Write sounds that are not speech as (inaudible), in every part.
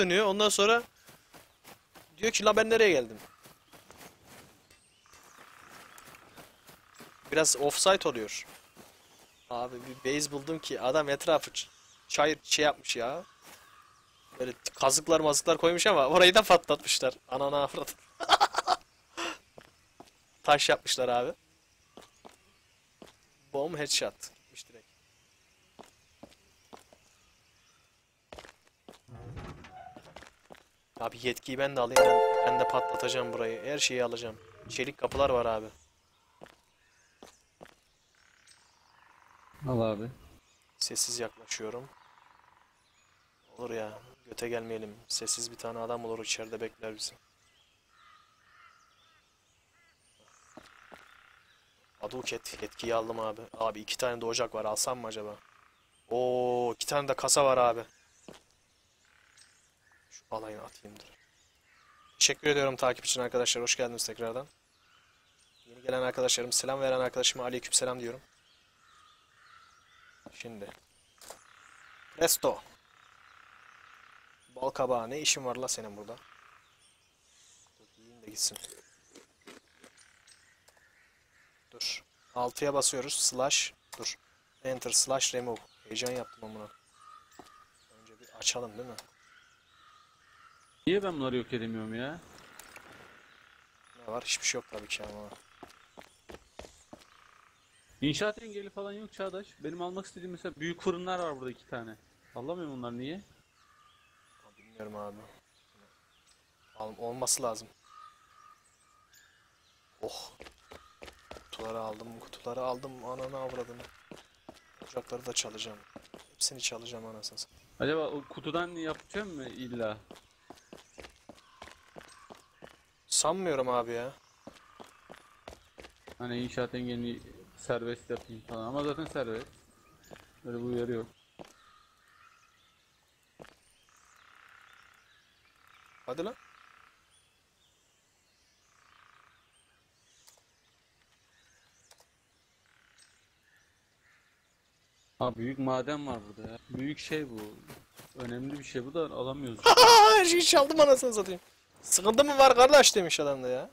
dönüyor. Ondan sonra diyor ki la ben nereye geldim? Biraz offside oluyor. Abi bir base buldum ki adam etrafı çayır şey yapmış ya. Böyle kazıklar mazıklar koymuş ama orayı da patlatmışlar. Anana avradım. (laughs) Taş yapmışlar abi. Bomb headshot. Abi yetkiyi ben de alayım. Ben, ben de patlatacağım burayı. Her şeyi alacağım. Çelik kapılar var abi. Al abi. Sessiz yaklaşıyorum. Olur ya. Göte gelmeyelim. Sessiz bir tane adam olur içeride bekler bizi. Aduket yetkiyi aldım abi. Abi iki tane de ocak var. Alsam mı acaba? Oo iki tane de kasa var abi. Şu alayını atayım dur. Teşekkür ediyorum takip için arkadaşlar. Hoş geldiniz tekrardan. Yeni gelen arkadaşlarım, selam veren arkadaşıma aleykümselam diyorum. Şimdi. Resto. Bal kabağı ne işin var la senin burada? Dur yiyin de gitsin. Dur. 6'ya basıyoruz. Slash. Dur. Enter slash remove. Heyecan yaptım amına. Önce bir açalım değil mi? Niye ben bunları yok edemiyorum ya? Ne var? Hiçbir şey yok tabii ki ama. İnşaat engeli falan yok Çağdaş. Benim almak istediğim mesela büyük fırınlar var burada iki tane. Anlamıyorum onlar niye? Bilmiyorum abi. Al, olması lazım. Oh. Kutuları aldım, kutuları aldım. Ananı avradını. Ocakları da çalacağım. Hepsini çalacağım anasını. Acaba o kutudan yapacağım mı illa? Sanmıyorum abi ya. Hani inşaat engelini serbest yapayım falan ama zaten serbest. Böyle bir uyarı yok. Hadi lan. Ha büyük maden var burada ya. Büyük şey bu. Önemli bir şey bu da alamıyoruz. (laughs) Her şeyi çaldım anasını satayım. Sıkıntı mı var kardeş demiş adam da ya.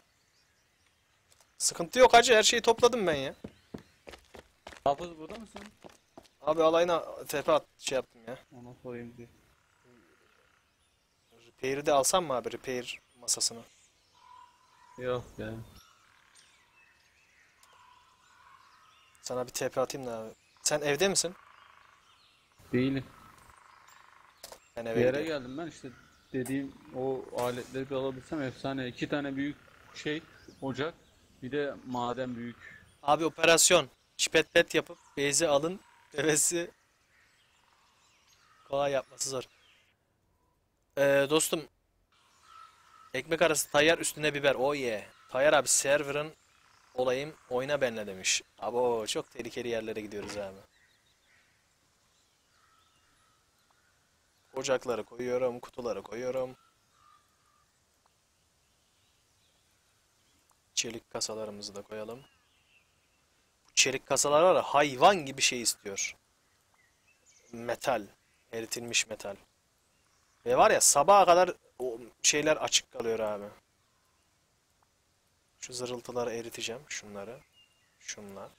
Sıkıntı yok hacı her şeyi topladım ben ya. Hafız burada mısın? Abi alayına tepe at şey yaptım ya. Ona sorayım diye. Repair'i de alsam mı abi repair masasını? Yok ya. Sana bir TP atayım da abi. Sen evde misin? Değilim. Ben Bir eve yere gidiyorum. geldim ben işte dediğim o aletleri bir alabilsem efsane. İki tane büyük şey ocak bir de maden büyük. Abi operasyon. Çipet pet yapıp bezi alın. Bebesi kolay yapması zor. Ee, dostum ekmek arası tayyar üstüne biber. Oh yeah. Tayyar abi server'ın olayım oyna benle demiş. Abo çok tehlikeli yerlere gidiyoruz abi. Ocakları koyuyorum, kutuları koyuyorum. Çelik kasalarımızı da koyalım. Bu çelik kasalar var hayvan gibi şey istiyor. Metal. Eritilmiş metal. Ve var ya sabaha kadar o şeyler açık kalıyor abi. Şu zırıltıları eriteceğim. Şunları. Şunlar.